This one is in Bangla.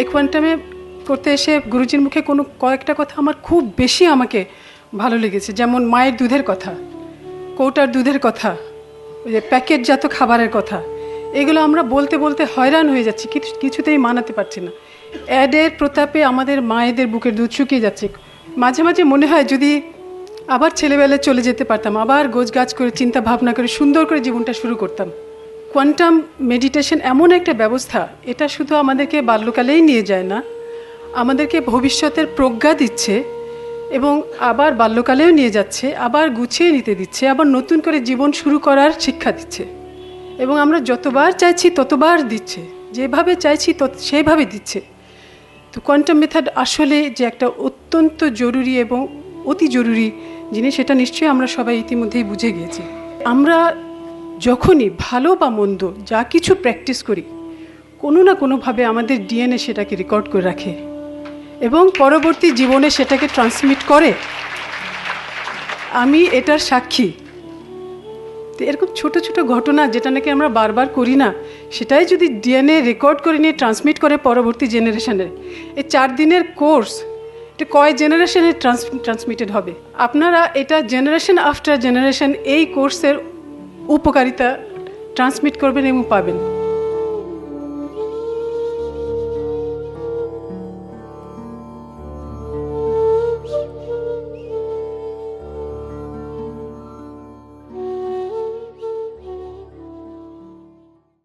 এই কোয়ান্টামে করতে এসে গুরুজির মুখে কোনো কয়েকটা কথা আমার খুব বেশি আমাকে ভালো লেগেছে। যেমন মায়ের দুধের কথা, কৌটার দুধের কথা, ওই যে প্যাকেটজাত খাবারের কথা। এগুলো আমরা বলতে বলতে হয়রান হয়ে যাচ্ছি, কিছু, কিছুতেই মানাতে পারছি না। অ্যাডের প্রতাপে আমাদের মায়েদের বুকের দুধ শুকিয়ে যাচ্ছে। মাঝে মাঝে মনে হয় যদি আবার ছেলেবেলায় চলে যেতে পারতাম, আবার গোছগাছ করে চিন্তা ভাবনা করে সুন্দর করে জীবনটা শুরু করতাম। কোয়ান্টাম মেডিটেশন এমন একটা ব্যবস্থা, এটা শুধু আমাদেরকে বাল্যকালেই নিয়ে যায় না, আমাদেরকে ভবিষ্যতের প্রজ্ঞা দিচ্ছে এবং আবার বাল্যকালেও নিয়ে যাচ্ছে, আবার গুছিয়ে নিতে দিচ্ছে, আবার নতুন করে জীবন শুরু করার শিক্ষা দিচ্ছে। এবং আমরা যতবার চাইছি ততবার দিচ্ছে, যেভাবে চাইছি তত সেইভাবে দিচ্ছে। তো কোয়ান্টাম মেথড আসলে যে একটা অত্যন্ত জরুরি এবং অতি জরুরি জিনিস, সেটা নিশ্চয়ই আমরা সবাই ইতিমধ্যেই বুঝে গিয়েছি। আমরা যখনই ভালো বা মন্দ, যা কিছু প্র্যাকটিস করি, কোনো না কোনোভাবে আমাদের ডিএনএ সেটাকে রেকর্ড করে রাখে এবং পরবর্তী জীবনে সেটাকে ট্রান্সমিট করে। আমি এটার সাক্ষী। তো এরকম ছোট ছোট ঘটনা যেটা নাকি আমরা বারবার করি না, সেটাই যদি ডিএনএ রেকর্ড করে নিয়ে ট্রান্সমিট করে পরবর্তী জেনারেশনে এই চার দিনের কোর্স এটা কয় জেনারেশনে ট্রান্সমিটেড হবে? আপনারা এটা জেনারেশন আফটার জেনারেশন এই কোর্সের উপকারিতা ট্রান্সমিট করবেন এবং পাবেন।